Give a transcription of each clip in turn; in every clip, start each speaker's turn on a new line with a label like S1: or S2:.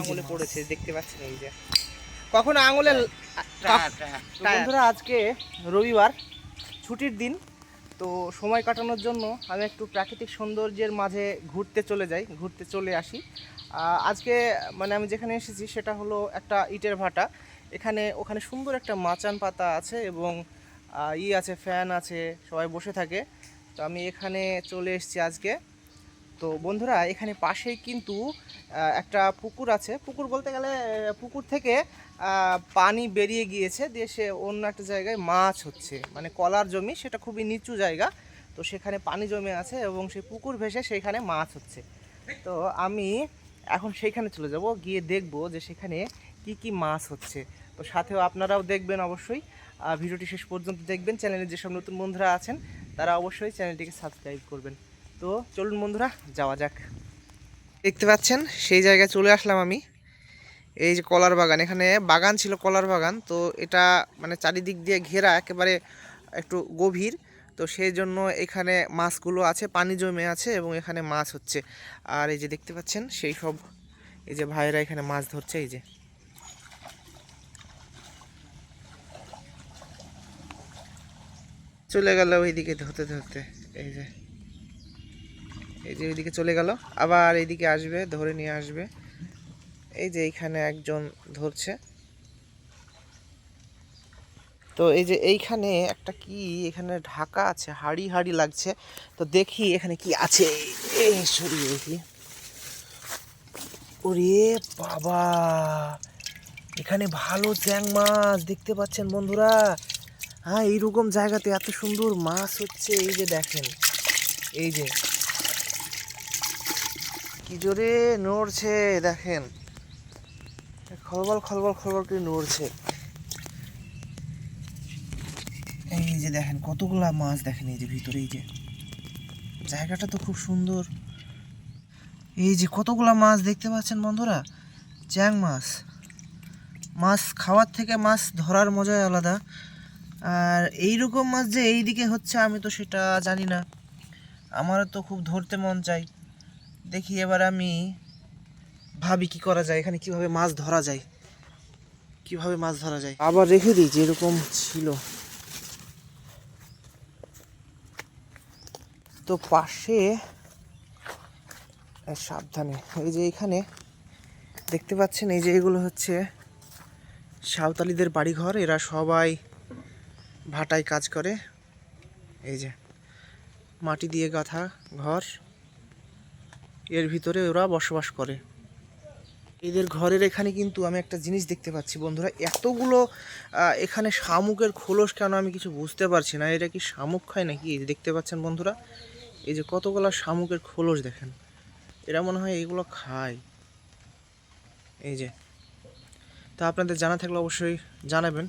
S1: আঙুলে পড়েছে দেখতে পাচ্ছেন এই যে। কখনো আঙুলে
S2: টায়ার, টায়ার। বন্ধুরা আজকে রবিবার ছুটির দিন তো সময় কাটানোর জন্য আমি একটু প্রাকৃতিক সৌন্দর্যের মাঝে ঘুরতে চলে যাই ঘুরতে চলে আসি। আজকে মানে আমি যেখানে এসেছি সেটা হলো একটা ইটের ভাটা। এখানে ওখানে সুন্দর একটা মাচান পাতা আছে এবং ই আছে ফ্যান আছে সবাই বসে থাকে। তো আমি এখানে চলে এসেছি আজকে। তো বন্ধুরা, এখানে পাশেই কিন্তু একটা পুকুর আছে। পুকুর বলতে গেলে পুকুর থেকে পানি বেরিয়ে গিয়েছে, দিয়ে সে অন্য একটা জায়গায় মাছ হচ্ছে। মানে কলার জমি, সেটা খুবই নিচু জায়গা। তো সেখানে পানি জমে আছে এবং সেই পুকুর ভেসে সেখানে মাছ হচ্ছে। তো আমি এখন সেইখানে চলে যাব, গিয়ে দেখব যে সেখানে কি কি মাছ হচ্ছে। তো সাথেও আপনারাও দেখবেন অবশ্যই। ভিডিওটি শেষ পর্যন্ত দেখবেন। চ্যানেলে যেসব নতুন বন্ধুরা আছেন, তারা অবশ্যই চ্যানেলটিকে সাবস্ক্রাইব করবেন। তো চলুন বন্ধুরা, যাওয়া যাক। দেখতে পাচ্ছেন, সেই জায়গায় চলে আসলাম আমি। এই যে কলার বাগান, এখানে বাগান ছিল, কলার বাগান। তো এটা মানে চারিদিক দিয়ে ঘেরা, একেবারে একটু গভীর। তো সেই জন্য এখানে মাছগুলো আছে, পানি জমে আছে এবং এখানে মাছ হচ্ছে। আর এই যে দেখতে পাচ্ছেন, সেই সব এই যে ভাইরা এখানে মাছ ধরছে, এই যে। চলে গেল ওইদিকে ধরতে ধরতে, এই যে। এই যে ওইদিকে চলে গেল। আবার এইদিকে আসবে, ধরে নিয়ে আসবে। এই যে এইখানে একজন ধরছে। তো এই যে এইখানে একটা কি, এখানে ঢাকা আছে, হাড়ি হাড়ি লাগছে। তো দেখি এখানে কি আছে। এই সরিয়ে দেখি ওরে বাবা! এখানে ভালো চ্যাং মাছ দেখতে পাচ্ছেন বন্ধুরা। হ্যাঁ এইরকম জায়গাতে এত সুন্দর মাছ হচ্ছে। এই যে দেখেন। এই যে কি জোরে নড়ছে, দেখেন। খলবল খলবল খলবল করে নড়ছে। এই যে দেখেন, কতগুলা মাছ দেখেন এই যে ভিতরে, এই যে। জায়গাটা তো খুব সুন্দর। এই যে কতগুলা মাছ দেখতে পাচ্ছেন বন্ধুরা? চ্যাং মাছ। মাছ খাওয়ার থেকে মাছ ধরার মজাই আলাদা। আর এইরকম মাছ যে এই দিকে হচ্ছে, আমি তো সেটা জানি না। আমারও তো খুব ধরতে মন চাই। দেখি এবার আমি ভাবি কি করা যায়, এখানে কীভাবে মাছ ধরা যায়, কীভাবে মাছ ধরা যায়। আবার রেখে দিই যে এরকম ছিল। তো পাশে সাবধানে, এই যে এখানে, দেখতে পাচ্ছেন, এই যে এগুলো হচ্ছে সাঁওতালিদের বাড়িঘর, এরা সবাই ভাটায় কাজ করে। এই যে, মাটি দিয়ে গাঁথা ঘর। এর ভিতরে ওরা বসবাস করে। এদের ঘরের এখানে কিন্তু আমি একটা জিনিস দেখতে পাচ্ছি বন্ধুরা, এতগুলো এখানে শামুকের খোলস কেন আমি কিছু বুঝতে পারছি না এটা কি শামুক খায় নাকি? দেখতে পাচ্ছেন বন্ধুরা, এই যে কতগুলো শামুকের খোলস দেখেন, এরা মনে হয় এগুলো খায়। এই যে, তা আপনাদের জানা থাকলে অবশ্যই জানাবেন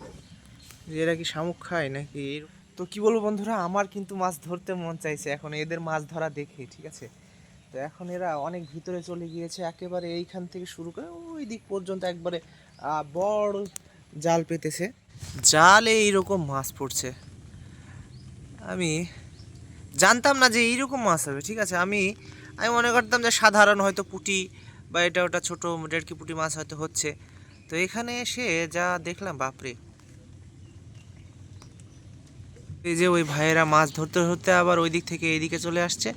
S2: যে এরা কি শামুক খায় নাকি? তো কি বলব বন্ধুরা, আমার কিন্তু মাছ ধরতে মন চাইছে, এখন এদের মাছ ধরা দেখে, ঠিক আছে? তো এখন এরা অনেক ভিতরে চলে গিয়েছে, একেবারে এইখান থেকে শুরু করে ওই দিক পর্যন্ত একবারে বড় জাল পেতেছে। জালে এইরকম মাছ পড়ছে। আমি জানতাম না যে এইরকম মাছ হবে, ঠিক আছে? আমি আমি মনে করতাম যে সাধারণ হয়তো পুটি বা এটা ওটা ছোটো ডেড়কি পুঁটি মাছ হয়তো হচ্ছে। তো এখানে এসে যা দেখলাম, বাপরে! এই যে ওই ভাইয়েরা মাছ ধরতে ধরতে আবার ওই দিক থেকে এইদিকে চলে আসছে।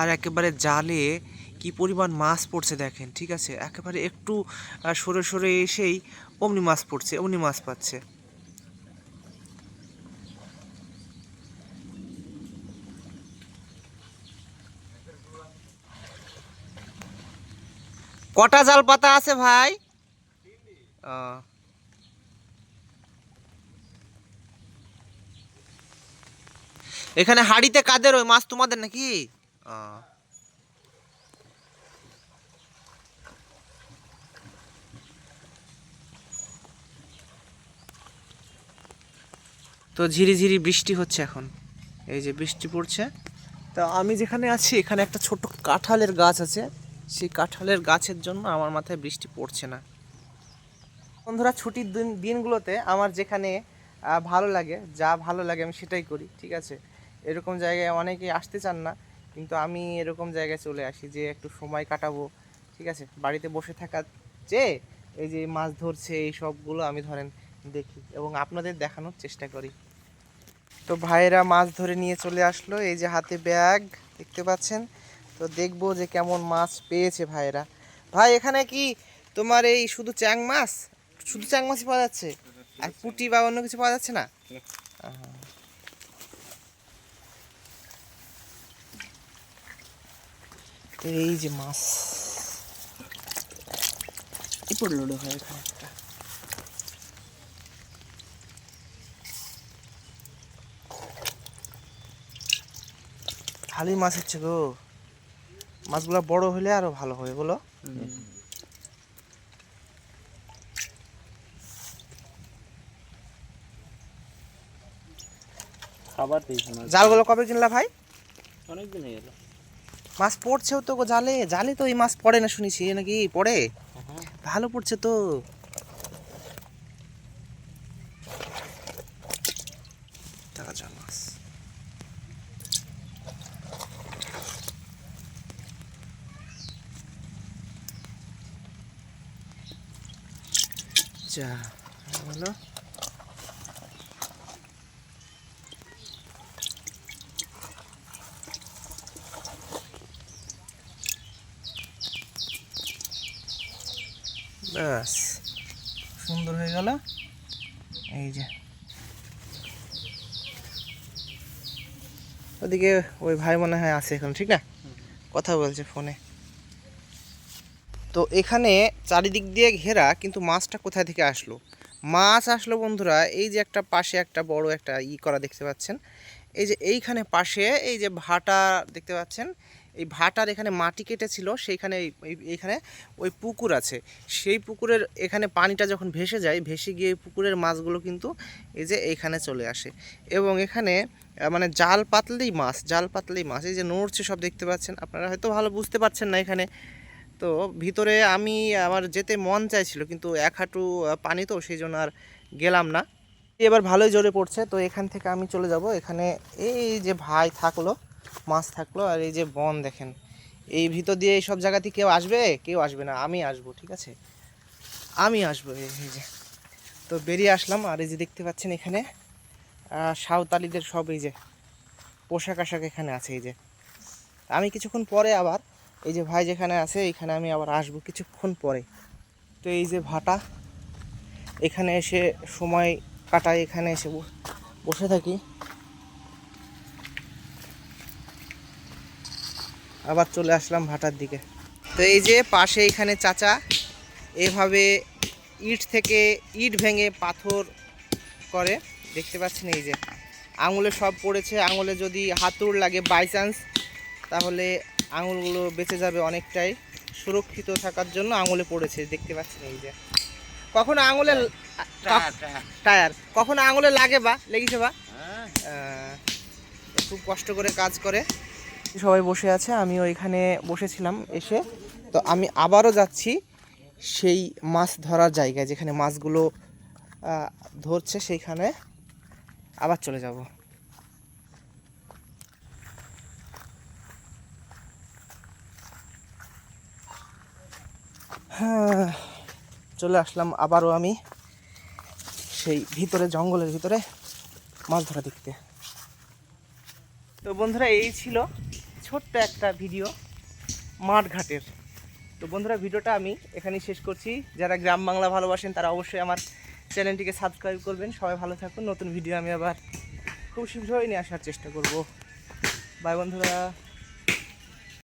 S2: আর একেবারে জালে কি পরিমাণ মাছ পড়ছে দেখেন, ঠিক আছে? একেবারে একটু সরে সরে এসেই অমনি মাছ পড়ছে, অমনি মাছ পাচ্ছে। কটা জাল পাতা আছে ভাই? ও এখানে হাড়িতে কাদের ওই মাছ তোমাদের নাকি? তো ঝিরি ঝিরি বৃষ্টি হচ্ছে এখন। এই যে বৃষ্টি পড়ছে। তো আমি যেখানে আছি, এখানে একটা ছোট কাঁঠালের গাছ আছে। সেই কাঁঠালের গাছের জন্য আমার মাথায় বৃষ্টি পড়ছে না। বন্ধুরা, ছুটির দিন দিনগুলোতে আমার যেখানে ভালো লাগে, যা ভালো লাগে আমি সেটাই করি, ঠিক আছে? এরকম জায়গায় অনেকেই আসতে চান না, কিন্তু আমি এরকম জায়গায় চলে আসি যে একটু সময় কাটাবো, ঠিক আছে? বাড়িতে বসে থাকা চেয়ে এই যে মাছ ধরছে, এই সবগুলো আমি ধরেন দেখি এবং আপনাদের দেখানোর চেষ্টা করি। তো ভাইয়েরা মাছ ধরে নিয়ে চলে আসলো, এই যে হাতে ব্যাগ, দেখতে পাচ্ছেন? তো দেখব যে কেমন মাছ পেয়েছে ভাইয়েরা। ভাই, এখানে কি তোমার এই শুধু চ্যাং মাছ? শুধু চ্যাং মাছই পাওয়া যাচ্ছে? আর পুঁটি বা অন্য কিছু পাওয়া যাচ্ছে না? এই যে মাছ এই পড়ল রে এখানে একটা ভালোই মাছ হচ্ছে গো। মাছগুলো বড় হলে আরও ভালো হবে বলো।
S3: খাবার
S2: জালগুলো কবে কিনলা ভাই?
S3: অনেকদিন হয়ে গেল।
S2: মাছ পড়ছেও তো গো জালে জালে তো এই মাছ পড়ে না শুনেছি নাকি পড়ে। ভালো পড়ছে তো। যা ব্যাস। সুন্দর হয়ে গেল। এই যে। ওদিকে ওই ভাই মনে হয় আছে এখন, ঠিক না? কথা বলছে ফোনে। তো এখানে চারিদিক দিয়ে ঘেরা, কিন্তু মাছটা কোথায় থেকে আসলো? মাছ আসলো বন্ধুরা, এই যে একটা পাশে একটা বড় একটা ই করা দেখতে পাচ্ছেন। এই যে এইখানে পাশে, এই যে ভাটা দেখতে পাচ্ছেন এই ভাটার এখানে মাটি কেটেছিল, সেইখানে এই- এই- এইখানে ওই পুকুর আছে। সেই পুকুরের এখানে পানিটা যখন ভেসে যায়, ভেসে গিয়ে পুকুরের মাছগুলো কিন্তু এই যে এইখানে চলে আসে। এবং এখানে মানে জাল পাতলেই মাছ, জাল পাতলেই মাছ, এই যে নড়ছে সব দেখতে পাচ্ছেন। আপনারা হয়তো ভালো বুঝতে পারছেন না এখানে। তো ভিতরে আমি আমার যেতে মন চাইছিল, কিন্তু এক হাঁটু পানি তো, সেই জন্য আর গেলাম না। এবার ভালোই জোরে পড়ছে, তো এখান থেকে আমি চলে যাব। এখানে এই যে ভাই থাকল মাছ থাকল আর এই যে বন দেখেন। এই ভিতর দিয়ে এই সব জায়গাতে কেউ আসবে? কেউ আসবে না, আমি আসব, ঠিক আছে? আমি আসব, এই যে। তো বেরিয়ে আসলাম, আর এই যে দেখতে পাচ্ছেন এখানে সাঁওতালিদের সব এই যে পোশাক আশাক এখানে আছে, এই যে। আমি কিছুক্ষণ পরে আবার এই যে ভাই যেখানে আছে, এখানে আমি আবার আসব কিছুক্ষণ পরে। তো এই যে ভাটা, এখানে এসে সময় কাটাই এখানে এসে বসে থাকি। আবার চলে আসলাম ভাটার দিকে। তো এই যে পাশে এখানে চাচা এভাবে ইট থেকে ইট ভেঙে পাথর করে দেখতে পাচ্ছেন এই যে। আঙুলে সব পড়েছে আঙুলে যদি হাতুড় লাগে বাই চান্স তাহলে আঙুলগুলো বেঁচে যাবে অনেকটাই। সুরক্ষিত থাকার জন্য আঙুলে পড়েছে দেখতে পাচ্ছেন এই যে। কখনো আঙুলে টায়ার কখনো আঙুলে লাগে বা লেগেছে বা? খুব কষ্ট করে কাজ করে। সবাই বসে আছে আমি ওইখানে বসেছিলাম এসে। তো আমি আবারও যাচ্ছি সেই মাছ ধরার জায়গায় যেখানে মাছগুলো ধরছে সেইখানে। আবার চলে যাব। হ্যাঁ, চলে আসলাম আবারও আমি সেই ভিতরে জঙ্গলের ভিতরে মাছ ধরা দেখতে। তো বন্ধুরা এই ছিল ছোট্ট একটা ভিডিও মাঠঘাটের। তো বন্ধুরা, ভিডিওটা আমি এখানেই শেষ করছি। যারা গ্রাম বাংলা ভালোবাসেন, তারা অবশ্যই আমার চ্যানেলটিকে সাবস্ক্রাইব করবেন। সবাই ভালো থাকুন। নতুন ভিডিও আমি আবার খুব শীঘ্রই নিয়ে আসার চেষ্টা করব। বাই বন্ধুরা।